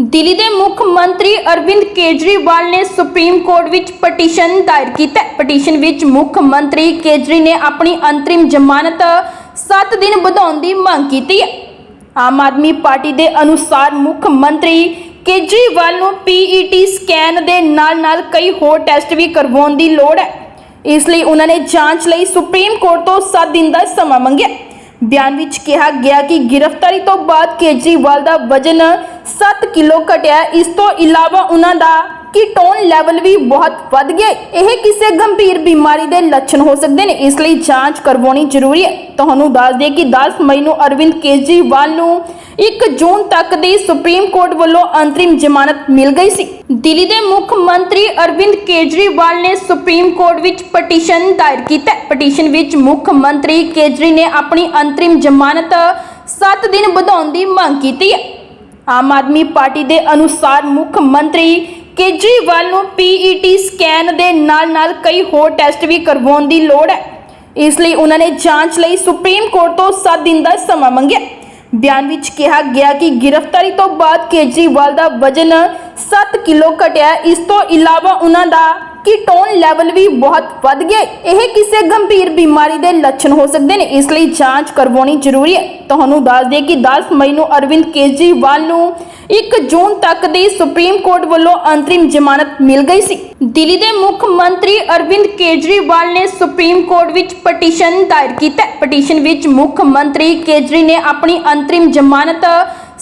ਦਿੱਲੀ ਦੇ ਮੁੱਖ ਮੰਤਰੀ ਅਰਵਿੰਦ ਕੇਜਰੀਵਾਲ ਨੇ ਸੁਪਰੀਮ ਕੋਰਟ ਵਿੱਚ ਪਟੀਸ਼ਨ ਦਾਇਰ ਕੀਤਾ ਪਟੀਸ਼ਨ ਵਿੱਚ ਮੁੱਖ ਮੰਤਰੀ ਕੇਜਰੀ ਨੇ ਆਪਣੀ ਅੰਤਰਿਮ ਜ਼ਮਾਨਤ 7 ਦਿਨ ਵਧਾਉਣ ਦੀ ਮੰਗ ਕੀਤੀ ਹੈ। ਆਮ ਆਦਮੀ ਪਾਰਟੀ ਦੇ ਅਨੁਸਾਰ ਮੁੱਖ ਮੰਤਰੀ ਕੇਜਰੀਵਾਲ ਨੂੰ ਪੀਈਟੀ ਸਕੈਨ ਦੇ ਨਾਲ-ਨਾਲ ਕਈ ਹੋਰ ਟੈਸਟ ਵੀ ਕਰਵਾਉਣ ਦੀ ਲੋੜ ਹੈ। ਇਸ ਲਈ ਉਹਨਾਂ ਨੇ ਜਾਂਚ ਲਈ ਸੁਪਰੀਮ ਕੋਰਟ ਤੋਂ 7 ਦਿਨ ਦਾ ਸਮਾਂ ਮੰਗਿਆ। ਬਿਆਨ ਵਿੱਚ ਕਿਹਾ ਗਿਆ ਕਿ ਗ੍ਰਿਫਤਾਰੀ ਤੋਂ ਬਾਅਦ ਕੇਜਰੀਵਾਲ ਦਾ ਵਜ਼ਨ 7 ਕਿਲੋ ਘਟਿਆ। ਇਸ ਤੋਂ ਇਲਾਵਾ ਉਹਨਾਂ ਦਾ ਕੀਟੋਨ ਲੈਵਲ ਵੀ ਬਹੁਤ ਵੱਧ ਗਿਆ ਇਹ ਕਿਸੇ ਗੰਭੀਰ ਬਿਮਾਰੀ ਦੇ ਲੱਛਣ ਹੋ ਸਕਦੇ ਨੇ। ਇਸ ਲਈ ਜਾਂਚ ਕਰਵਾਉਣੀ ਜ਼ਰੂਰੀ ਹੈ। ਤੁਹਾਨੂੰ ਦੱਸ ਦਈਏ ਕਿ 10 ਮਈ ਨੂੰ ਅਰਵਿੰਦ ਕੇਜਰੀਵਾਲ ਨੂੰ 1 ਜੂਨ ਤੱਕ ਦੀ ਸੁਪਰੀਮ ਕੋਰਟ ਵੱਲੋਂ ਅੰਤਰਿਮ ਜ਼ਮਾਨਤ ਮਿਲ ਗਈ ਸੀ। ਦਿੱਲੀ ਦੇ ਮੁੱਖ ਮੰਤਰੀ ਅਰਵਿੰਦ ਕੇਜਰੀਵਾਲ ਨੇ ਸੁਪਰੀਮ ਕੋਰਟ ਵਿੱਚ ਪਟੀਸ਼ਨ ਦਾਇਰ ਕੀਤਾ ਪਟੀਸ਼ਨ ਵਿੱਚ ਮੁੱਖ ਮੰਤਰੀ ਕੇਜਰੀ ਨੇ ਆਪਣੀ ਅੰਤਰਿਮ ਜ਼ਮਾਨਤ 7 ਦਿਨ ਵਧਾਉਣ ਦੀ ਮੰਗ ਕੀਤੀ ਹੈ। ਆਮ ਆਦਮੀ ਪਾਰਟੀ ਦੇ ਅਨੁਸਾਰ ਮੁੱਖ ਮੰਤਰੀ ਕੇਜਰੀਵਾਲ ਨੂੰ ਪੀਈਟੀ ਸਕੈਨ ਦੇ ਨਾਲ-ਨਾਲ ਕਈ ਹੋਰ ਟੈਸਟ ਵੀ ਕਰਵਾਉਣ ਦੀ ਲੋੜ ਹੈ। ਇਸ ਲਈ ਉਹਨਾਂ ਨੇ ਜਾਂਚ ਲਈ ਸੁਪਰੀਮ ਕੋਰਟ ਤੋਂ 7 ਦਿਨ ਦਾ ਸਮਾਂ ਮੰਗਿਆ। ਬਿਆਨ ਵਿੱਚ ਕਿਹਾ ਗਿਆ ਕਿ ਗ੍ਰਿਫਤਾਰੀ ਤੋਂ ਬਾਅਦ ਕੇਜਰੀਵਾਲ ਦਾ ਵਜ਼ਨ 7 ਕਿਲੋ ਘਟਿਆ। ਇਸ ਤੋਂ ਇਲਾਵਾ ਉਹਨਾਂ ਦਾ ਕੀਟੋਨ ਲੈਵਲ ਵੀ ਬਹੁਤ ਵੱਧ ਗਿਆ ਇਹ ਕਿਸੇ ਗੰਭੀਰ ਬਿਮਾਰੀ ਦੇ ਲੱਛਣ ਹੋ ਸਕਦੇ ਨੇ। ਇਸ ਲਈ ਜਾਂਚ ਕਰਵਾਉਣੀ ਜ਼ਰੂਰੀ ਹੈ। ਤੁਹਾਨੂੰ ਦੱਸ ਦਈਏ ਕਿ 10 ਮਈ ਨੂੰ ਅਰਵਿੰਦ ਕੇਜਰੀਵਾਲ ਨੂੰ 1 ਜੂਨ ਤੱਕ ਦੀ ਸੁਪਰੀਮ ਕੋਰਟ ਵੱਲੋਂ ਅੰਤਰਿਮ ਜ਼ਮਾਨਤ ਮਿਲ ਗਈ ਸੀ। ਦਿੱਲੀ ਦੇ ਮੁੱਖ ਮੰਤਰੀ ਅਰਵਿੰਦ ਕੇਜਰੀਵਾਲ ਨੇ ਸੁਪਰੀਮ ਕੋਰਟ ਵਿੱਚ ਪਟੀਸ਼ਨ ਦਾਇਰ ਕੀਤਾ ਪਟੀਸ਼ਨ ਵਿੱਚ ਮੁੱਖ ਮੰਤਰੀ ਕੇਜਰੀ ਨੇ ਆਪਣੀ ਅੰਤਰਿਮ ਜ਼ਮਾਨਤ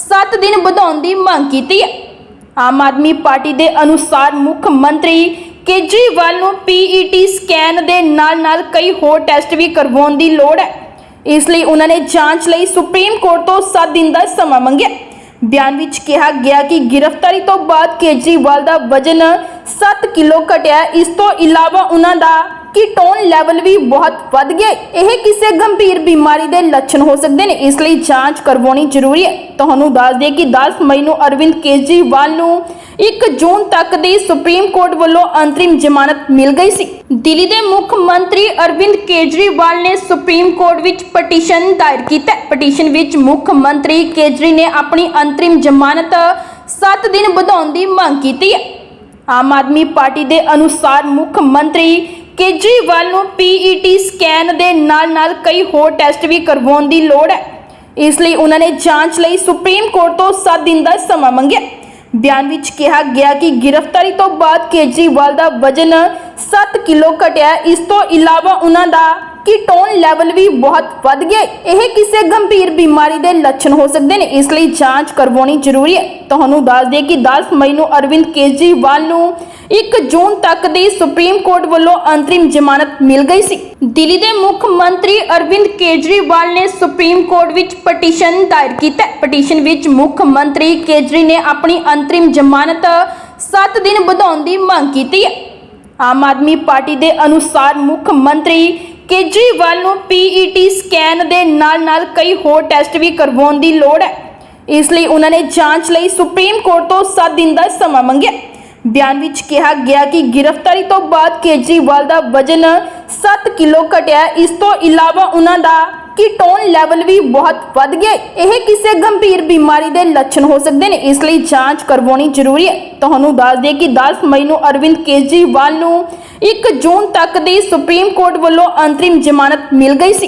7 ਦਿਨ ਵਧਾਉਣ ਦੀ ਮੰਗ ਕੀਤੀ ਹੈ। ਆਮ ਆਦਮੀ ਪਾਰਟੀ ਦੇ ਅਨੁਸਾਰ ਮੁੱਖ ਮੰਤਰੀ ਕੇਜਰੀਵਾਲ ਨੂੰ ਪੀਈਟੀ ਸਕੈਨ ਦੇ ਨਾਲ-ਨਾਲ ਕਈ ਹੋਰ ਟੈਸਟ ਵੀ ਕਰਵਾਉਣ ਦੀ ਲੋੜ ਹੈ। ਇਸ ਲਈ ਉਹਨਾਂ ਨੇ ਜਾਂਚ ਲਈ ਸੁਪਰੀਮ ਕੋਰਟ ਤੋਂ 7 ਦਿਨ ਦਾ ਸਮਾਂ ਮੰਗਿਆ। ਬਿਆਨ ਵਿੱਚ ਕਿਹਾ ਗਿਆ ਕਿ ਗ੍ਰਿਫਤਾਰੀ ਤੋਂ ਬਾਅਦ ਕੇਜਰੀਵਾਲ ਦਾ ਵਜ਼ਨ 7 ਕਿਲੋ ਘਟਿਆ। ਇਸ ਤੋਂ ਇਲਾਵਾ ਉਹਨਾਂ ਦਾ ਕੀਟੋਨ ਲੈਵਲ ਵੀ ਬਹੁਤ ਵੱਧ ਗਿਆ ਇਹ ਕਿਸੇ ਗੰਭੀਰ ਬਿਮਾਰੀ ਦੇ ਲੱਛਣ ਹੋ ਸਕਦੇ ਨੇ, ਇਸ ਲਈ ਜਾਂਚ ਕਰਵਾਉਣੀ ਜ਼ਰੂਰੀ ਹੈ। ਤੁਹਾਨੂੰ ਦੱਸ ਦਈਏ ਕਿ 10 ਮਈ ਨੂੰ ਅਰਵਿੰਦ ਕੇਜਰੀਵਾਲ ਨੂੰ 1 ਜੂਨ ਤੱਕ ਦੀ ਸੁਪਰੀਮ ਕੋਰਟ ਵੱਲੋਂ ਅੰਤਰਿਮ ਜ਼ਮਾਨਤ ਮਿਲ ਗਈ ਸੀ। ਦਿੱਲੀ ਦੇ ਮੁੱਖ ਮੰਤਰੀ ਅਰਵਿੰਦ ਕੇਜਰੀਵਾਲ ਨੇ ਸੁਪਰੀਮ ਕੋਰਟ ਵਿੱਚ ਪਟੀਸ਼ਨ ਦਾਇਰ ਕੀਤਾ ਪਟੀਸ਼ਨ ਵਿੱਚ ਮੁੱਖ ਮੰਤਰੀ ਕੇਜਰੀ ਨੇ ਆਪਣੀ ਅੰਤਰਿਮ ਜ਼ਮਾਨਤ 7 ਦਿਨ ਵਧਾਉਣ ਦੀ ਮੰਗ ਕੀਤੀ ਹੈ। ਆਮ ਆਦਮੀ ਪਾਰਟੀ ਦੇ ਅਨੁਸਾਰ ਮੁੱਖ ਮੰਤਰੀ ਕੇਜਰੀਵਾਲ ਨੂੰ ਪੀਈਟੀ ਸਕੈਨ ਦੇ ਨਾਲ-ਨਾਲ ਕਈ ਹੋਰ ਟੈਸਟ ਵੀ ਕਰਵਾਉਣ ਦੀ ਲੋੜ ਹੈ। ਇਸ ਲਈ ਉਹਨਾਂ ਨੇ ਜਾਂਚ ਲਈ ਸੁਪਰੀਮ ਕੋਰਟ ਤੋਂ 7 ਦਿਨ ਦਾ ਸਮਾਂ ਮੰਗਿਆ। ਬਿਆਨ ਵਿੱਚ ਕਿਹਾ ਗਿਆ ਕਿ ਗ੍ਰਿਫਤਾਰੀ ਤੋਂ ਬਾਅਦ ਕੇਜਰੀਵਾਲ ਦਾ ਵਜ਼ਨ 7 ਕਿਲੋ ਘਟਿਆ। ਇਸ ਤੋਂ ਇਲਾਵਾ ਉਹਨਾਂ ਦਾ ਕੀਟੋਨ ਲੈਵਲ ਵੀ ਬਹੁਤ ਵੱਧ ਗਿਆ। ਇਹ ਕਿਸੇ ਗੰਭੀਰ ਬਿਮਾਰੀ ਦੇ ਲੱਛਣ ਹੋ ਸਕਦੇ ਨੇ। ਇਸ ਲਈ ਜਾਂਚ ਕਰਵਾਉਣੀ ਜ਼ਰੂਰੀ ਹੈ। ਤੁਹਾਨੂੰ ਦੱਸ ਦਈਏ ਕਿ 10 ਮਈ ਨੂੰ ਅਰਵਿੰਦ ਕੇਜਰੀਵਾਲ ਨੂੰ 1 ਜੂਨ ਤੱਕ ਦੀ ਸੁਪਰੀਮ ਕੋਰਟ ਵੱਲੋਂ ਅੰਤਰਿਮ ਜ਼ਮਾਨਤ ਮਿਲ ਗਈ ਸੀ। ਦਿੱਲੀ ਦੇ ਮੁੱਖ ਮੰਤਰੀ ਅਰਵਿੰਦ ਕੇਜਰੀਵਾਲ ਨੇ ਸੁਪਰੀਮ ਕੋਰਟ ਵਿੱਚ ਪਟੀਸ਼ਨ ਦਾਇਰ ਕੀਤਾ ਪਟੀਸ਼ਨ ਵਿੱਚ ਮੁੱਖ ਮੰਤਰੀ ਕੇਜਰੀ ਨੇ ਆਪਣੀ ਅੰਤਰਿਮ ਜ਼ਮਾਨਤ 7 ਦਿਨ ਵਧਾਉਣ ਦੀ ਮੰਗ ਕੀਤੀ ਹੈ। ਆਮ ਆਦਮੀ ਪਾਰਟੀ ਦੇ ਅਨੁਸਾਰ ਮੁੱਖ ਮੰਤਰੀ ਕੇਜਰੀਵਾਲ ਨੂੰ ਪੀਈਟੀ ਸਕੈਨ ਦੇ ਨਾਲ-ਨਾਲ ਕਈ ਹੋਰ ਟੈਸਟ ਵੀ ਕਰਵਾਉਣ ਦੀ ਲੋੜ ਹੈ। ਇਸ ਲਈ ਉਹਨਾਂ ਨੇ ਜਾਂਚ ਲਈ ਸੁਪਰੀਮ ਕੋਰਟ ਤੋਂ 7 ਦਿਨ ਦਾ ਸਮਾਂ ਮੰਗਿਆ। ਬਿਆਨ ਵਿੱਚ ਕਿਹਾ ਗਿਆ ਕਿ ਗ੍ਰਿਫਤਾਰੀ ਤੋਂ ਬਾਅਦ ਕੇਜਰੀਵਾਲ ਦਾ ਵਜ਼ਨ 7 ਕਿਲੋ ਘਟਿਆ। ਇਸ ਤੋਂ ਇਲਾਵਾ ਉਹਨਾਂ ਦਾ ਕੀਟੋਨ ਲੈਵਲ ਵੀ ਬਹੁਤ ਵੱਧ ਗਿਆ। ਇਹ ਕਿਸੇ ਗੰਭੀਰ ਬਿਮਾਰੀ ਦੇ ਲੱਛਣ ਹੋ ਸਕਦੇ ਨੇ। ਇਸ ਲਈ ਜਾਂਚ ਕਰਵਾਉਣੀ ਜ਼ਰੂਰੀ ਹੈ। ਤੁਹਾਨੂੰ ਦੱਸ ਦਈਏ ਕਿ 10 ਮਈ ਨੂੰ ਅਰਵਿੰਦ ਕੇਜਰੀਵਾਲ ਨੂੰ 1 ਜੂਨ ਤੱਕ ਦੀ ਸੁਪਰੀਮ ਕੋਰਟ ਵੱਲੋਂ ਅੰਤਰਿਮ ਜ਼ਮਾਨਤ ਮਿਲ ਗਈ ਸੀ।